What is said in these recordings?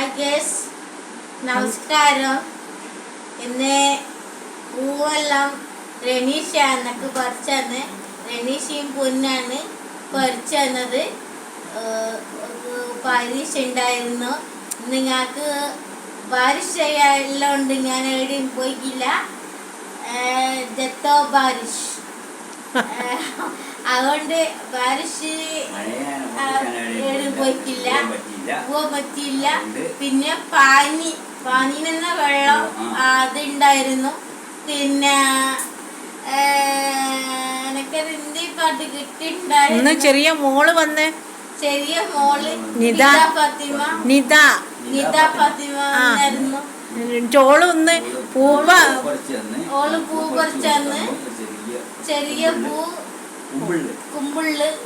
Hi guys നമസ്കാരം. ഇന്ന് പൂവെല്ലാം റനീഷ എന്നൊക്കെ പറിച്ചു തന്ന് റനീഷയും പൊന്നാണ് പറിച്ചു തന്നത് ഏഹ് ഒരു പരീക്ഷ ഉണ്ടായിരുന്നു ഇന്ന് ഞങ്ങൾക്ക് ഉണ്ട് ഞാൻ എവിടെയും പോയിക്കില്ല. ദത്തോ ഏഹ് അതുകൊണ്ട് എവിടെയും പോയിട്ടില്ല പോവാൻ പറ്റിയില്ല. പിന്നെ പാനി പാനിനെന്ന വെള്ളം. അതുണ്ടായിരുന്നു പിന്നെ ഇന്ന് ചെറിയ മോൾ വന്ന്. ചെറിയ മോൾ നിത. പത്തിമ ഫാത്തിമ. നിത. നിത ഫാത്തിമ. ചോൾ ഒന്ന് പൂവ. ഓൾ പൂ കുറച്ചു ചെറിയ പൂ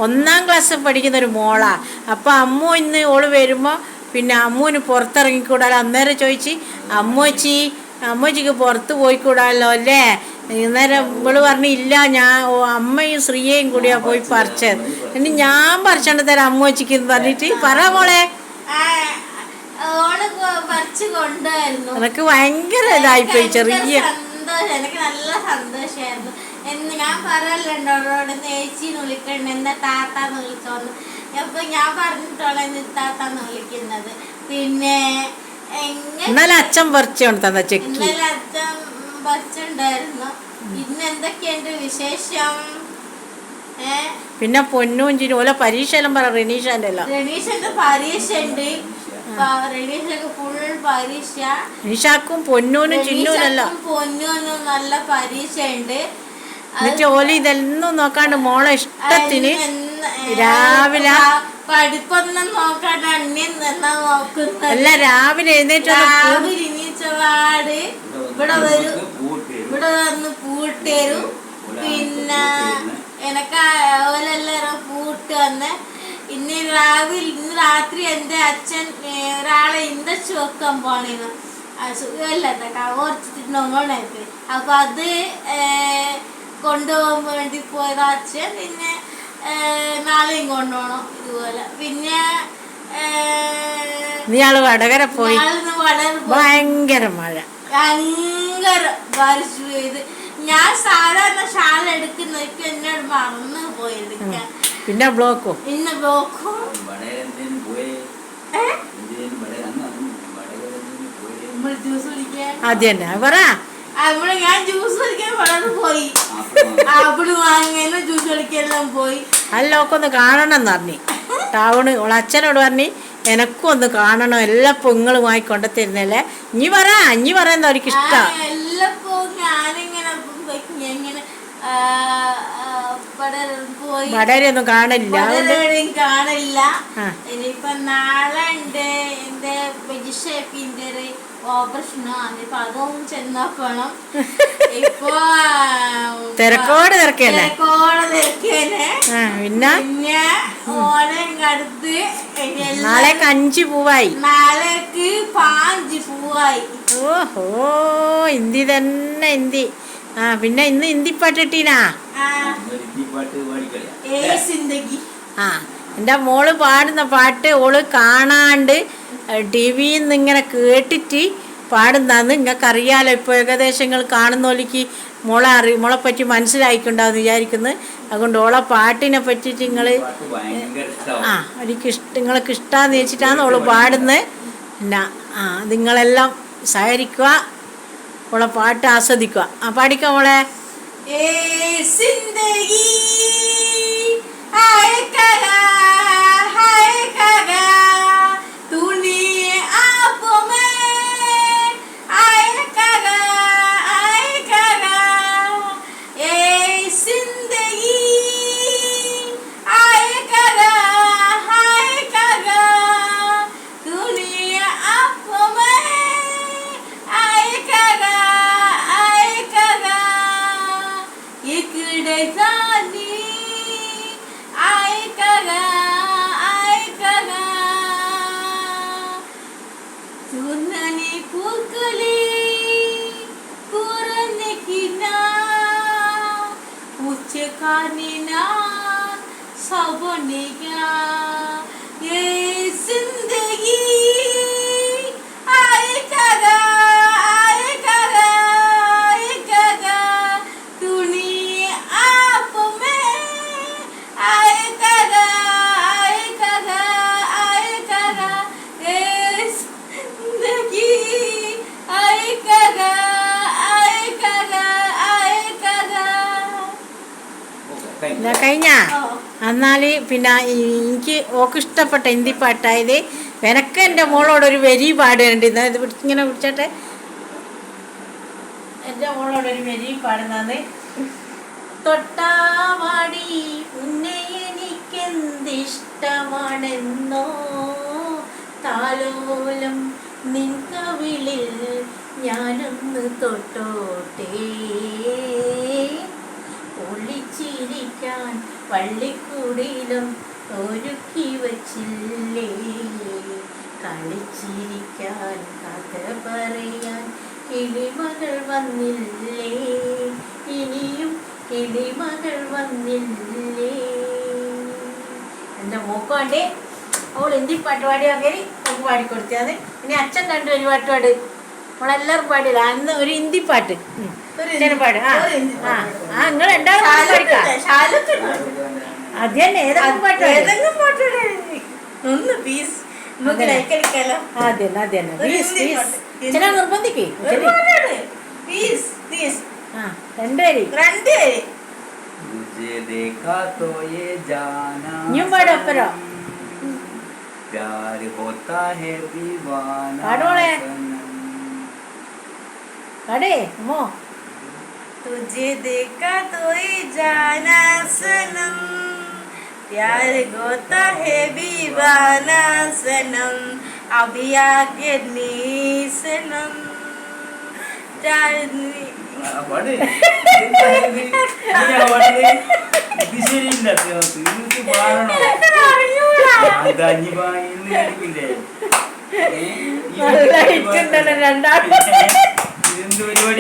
ഒന്നാം ക്ലാസ് പഠിക്കുന്ന ഒരു മോളാ. അപ്പൊ അമ്മു ഇന്ന് ഓൾ വരുമ്പോ പിന്നെ അമ്മുവിന് പുറത്തിറങ്ങിക്കൂടാലോ? അന്നേരം ചോദിച്ച് അമ്മച്ചി അമ്മച്ചിക്ക് പുറത്ത് പോയിക്കൂടാലോ അല്ലേ? അന്നേരം ഇവൾ പറഞ്ഞു ഇല്ല ഞാൻ അമ്മയും ശ്രീയയും കൂടിയാ പോയി പറിച്ചത്. ഇനി ഞാൻ പറിച്ചോണ്ട് തരാം അമ്മച്ചിക്ക് എന്ന് പറഞ്ഞിട്ട്. പറ മോളെ. നിനക്ക് എനക്ക് ഭയങ്കര ഇതായിപ്പോയി ചെറിയ സന്തോഷം. എനിക്ക് നല്ല സന്തോഷമായിരുന്നു എന്ന് ഞാൻ പറയലുണ്ട് അവളോട് ചേച്ചിന്ന് വിളിക്കണ്ട എന്താ താത്താന്ന് വിളിച്ചോന്ന്? അപ്പൊ ഞാൻ പറഞ്ഞിട്ടുള്ള താത്താന്ന് വിളിക്കുന്നത്. പിന്നെ ഇന്നലെ അച്ഛൻ പറിച്ചോണ്ട് തന്ന ചെക്കി. ഇന്നലെ അച്ഛൻ പറിച്ചുണ്ടായിരുന്നു ഇന്ന് എന്തൊക്കെയുണ്ട് വിശേഷം? പിന്നെ പൊന്നും ചിരി ഓല പരീക്ഷ എല്ലാം. പറ റെനീഷാന്റെ എല്ലാം റനീഷന്റെ പരീക്ഷ ഉണ്ട് നിഷാക്കും പൊന്നൂനും ചിന്നൂനല്ല. പൊന്നൂനും നല്ല പരീക്ഷ ഉണ്ട് എന്നിട്ട് ഓല ഇതെല്ലാം നോക്കാണ്ട് മോളെ ഇഷ്ടത്തിന് രാവിലെ- പഠിപ്പൊന്നും നോക്കാണ്ട് അന്യം നിന്നാ നോക്കുന്നത്. അല്ല രാവിലെ എഴുന്നേറ്റ് രാവിലെ ഇനിച്ചപാട് ഇവിടെ വരും. ഇവിടെ വന്ന് പൂട്ടരും പിന്നെ എനക്ക് ഓലെല്ലാരും പൂട്ട് വന്ന്. ഇന്ന് രാവിലെ ഇന്ന് രാത്രി എന്റെ അച്ഛൻ ഒരാളെ ഇന്ത ചോക്കാൻ പോണേന്ന്. സുഖമില്ലാത്ത ഓർച്ചിട്ടുണ്ടോണേക്ക് അപ്പൊ അത് കൊണ്ടുപോകാൻ വേണ്ടി പോയത് അച്ഛൻ പിന്നെ നാളെയും കൊണ്ടുപോകണം ഇതുപോലെ. പിന്നെ നീ നീയാൾ വടകര പോയി. ഭയങ്കര മഴ. ഭയങ്കര ബാരിഷ് പെയ്ത്. ഞാൻ സാധാരണ ഷാൾ എടുക്കുന്നതൊക്കെ എന്നോട് മറന്നു പോയത്. പിന്നെ ബ്ലോക്കോ? പിന്നെ ബ്ലോക്കോ? അത് തന്നെ പറ. നമ്മൾ ഞാൻ ജ്യൂസ് കുടിക്കാൻ വളരെ പോയി. അവിടെ വാങ്ങാനും ജ്യൂസ് കുടിക്കാനെല്ലാം പോയി. അല്ല ഒക്കെ ഒന്ന് കാണണം എന്ന് പറഞ്ഞു. ടൗണ് ഓളെ അച്ഛനോട് പറഞ്ഞു എനക്കും ഒന്ന് കാണണം. എല്ലാ പൊങ്ങളും കൊണ്ടുത്തരുന്നല്ലേ ഇനി പറ ഇനി പറയുന്ന അവർക്ക് ഇഷ്ടം. പോയി. വടകരയൊന്നും കാണില്ല. കാണില്ല. ഇനിയിപ്പൊ നാളെ ഉണ്ട് എന്റെ അതും ചെന്നോക്കണം. ഇപ്പൊ തിരക്കോട് തിരക്കല്ലേ തിരക്കോടെ പിന്നെ? പിന്നെ ഓനെ അടുത്ത് നാളെ കഞ്ചി പൂവായി. നാളേക്ക് പാഞ്ച് പൂവായി. ഓഹോ ഹിന്ദി തന്നെ ഹിന്ദി ആ പിന്നെ ഇന്ന് ഹിന്ദി ഏ സിന്ദഗി. ആ എന്റെ മോൾ പാടുന്ന പാട്ട് ഓൾ കാണാണ്ട് ടി വിയിൽ നിന്ന് ഇങ്ങനെ കേട്ടിട്ട് പാടുന്നതെന്ന് നിങ്ങൾക്കറിയാലോ. ഇപ്പോൾ ഏകദേശങ്ങൾ കാണുന്നോലിക്ക് മുള അറി മുളെപ്പറ്റി മനസ്സിലായിക്കൊണ്ടാന്ന് വിചാരിക്കുന്നു. അതുകൊണ്ട് ഓളെ പാട്ടിനെ പറ്റിയിട്ട് നിങ്ങൾ ആ ഒരിക്കൽ ഇഷ്ട നിങ്ങൾക്ക് ഇഷ്ടമാന്ന് വെച്ചിട്ടാണ് ഓൾ പാടുന്നത്. പിന്നെ ആ നിങ്ങളെല്ലാം സഹകരിക്കുക ഓളെ പാട്ട് ആസ്വദിക്കുക. ആ പാടിക്കാം മോളെ. ഏ സിന്ദഗീ उच्च कानिना सबने क्या കഴിഞ്ഞാ. എന്നാൽ പിന്നെ എനിക്ക് ഓക്ക് ഇഷ്ടപ്പെട്ട ഹിന്ദി പാട്ടായത് എനക്ക് എന്റെ മോളോട് ഒരു വരി ഇന്ന് ഇത് ഇങ്ങനെ പിടിച്ചട്ടെ? എന്റെ മോളോട് ഒരു വരി പാടുന്നത് തൊട്ടാവാടി ഉന്നെ എനിക്കെന്തിഷ്ടമാണെന്നോ? താലോലം നിൻകവിളിൽ ഞാനൊന്ന് തൊട്ടോട്ടേ. ഒളിച്ചിരിക്കാൻ പള്ളിക്കൂടിയിലും ഒരുക്കി വച്ചില്ലേ കളിച്ചിരിക്കാൻ കഥ പറയാൻ കിളിമകൾ വന്നില്ലേ? ഇനിയും കിളിമകൾ വന്നില്ലേ? എന്റെ മോക്കോണ്ടേ അവൾ എന്തി പാട്ട് പാടിയാൽ നമുക്ക് പാടിക്കൊടുത്തത് ഇനി അച്ഛൻ കണ്ടു ഒരു പാട്ട് പാട്. നമ്മളെല്ലാവരും പാടില്ല അന്ന് ഒരു ഹിന്ദി പാട്ട്. ഉം. ഒരു അച്ഛന് പാട് ആ ഒരു ഹിന്ദി ആ ആ നിങ്ങൾ രണ്ടാളും പാട്ട് പഠിക്കാം ശാലത്തില്ല അത് തന്നെ ഏതെങ്കിലും പാട്ട് പാട്. ഏതെങ്കിലും പാട്ടോടെ ഒന്ന് പീസ് നമുക്ക് അതെ. ലൈക്ക് അടിക്കാലോ ആ, അത് തന്നെ അത് തന്നെ ഒരു പ്ലീസ് ഹിന്ദി പ്ലീസ് പാട്ട്. ഹിന്ദി. ചില നിർബന്ധിക്കേ ഒരു പാട്ടാണ് പീസ് പ്ലീസ് ആ രണ്ടുപേര് രണ്ടുപേര് तुझे देखा तो ये जाना यूं पाड़ो, परो। प्यार होता है दीवाना പാടോളെ. सनम। പാടേ അമ്മോ तुझे देखा तो ये जाना सनम। प्यार होता है दीवाना सनम। अभी आके नी सनम चांदनी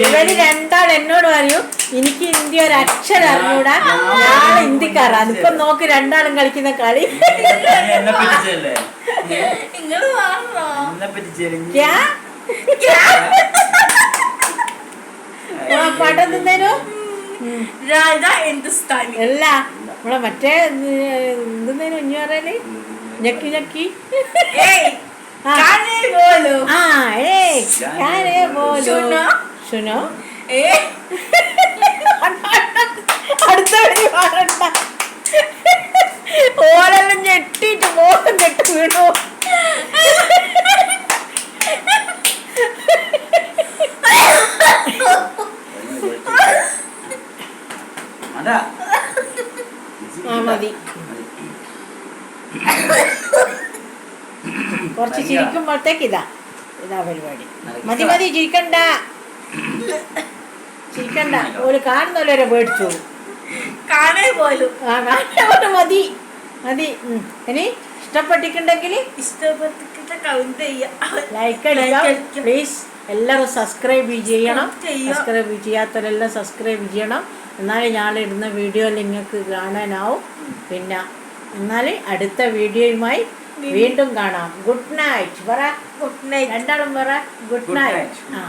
ഇവർ രണ്ടാൾ എന്നോട് പറയൂ എനിക്ക് ഇന്ത്യ ഒരു അക്ഷരം അറിഞ്ഞൂടാ ഞാൻ ഇന്ത്യക്കാരാണ് ഇപ്പൊ നോക്ക് രണ്ടാളും കളിക്കുന്ന കളി. എന്നെ തിന്നേരോ. അല്ല നമ്മളെ മറ്റേ എന്തിനു ഇഞ്ഞു പറയൽ? ഞെക്കി ഞെക്കി. ഏയ് ആ. കാനേ ബോലോ ആ ഏയ് ഞാനേ പോലു. സുനോ? അടുത്ത വരി പാടണ്ട ഓരെല്ലാം ഞെട്ടിട്ട് മോഹം ഞെട്ട് വീണു. മതി. കുറച്ച് ചിരിക്കുമ്പോഴത്തേക്ക് ഇതാ. ഇതാ പരിപാടി. മതി മതി ചിരിക്കണ്ട. ചിരിക്കണ്ട. ഒരു കാണുന്നവരെ പേടിച്ചു? കാണേ പോലും. ആ മതി. മതി. ഇനി ഇഷ്ടപ്പെട്ടിട്ടുണ്ടെങ്കിൽ ഇഷ്ടപ്പെട്ടിട്ട് ലൈക്ക് അടിക്കാം. പ്ലീസ് എല്ലാവരും സബ്സ്ക്രൈബ് ചെയ്യണം. സബ്സ്ക്രൈബ് ചെയ്യാത്തവരെല്ലാം സബ്സ്ക്രൈബ് ചെയ്യണം. എന്നാലേ ഞാൻ ഇടുന്ന വീഡിയോ നിങ്ങൾക്ക് കാണാനാവും. പിന്നെ എന്നാൽ അടുത്ത വീഡിയോയുമായി വീണ്ടും കാണാം. ഗുഡ് നൈറ്റ് പറ. ഗുഡ് നൈറ്റ് രണ്ടാളും പറ. Good night. ആ.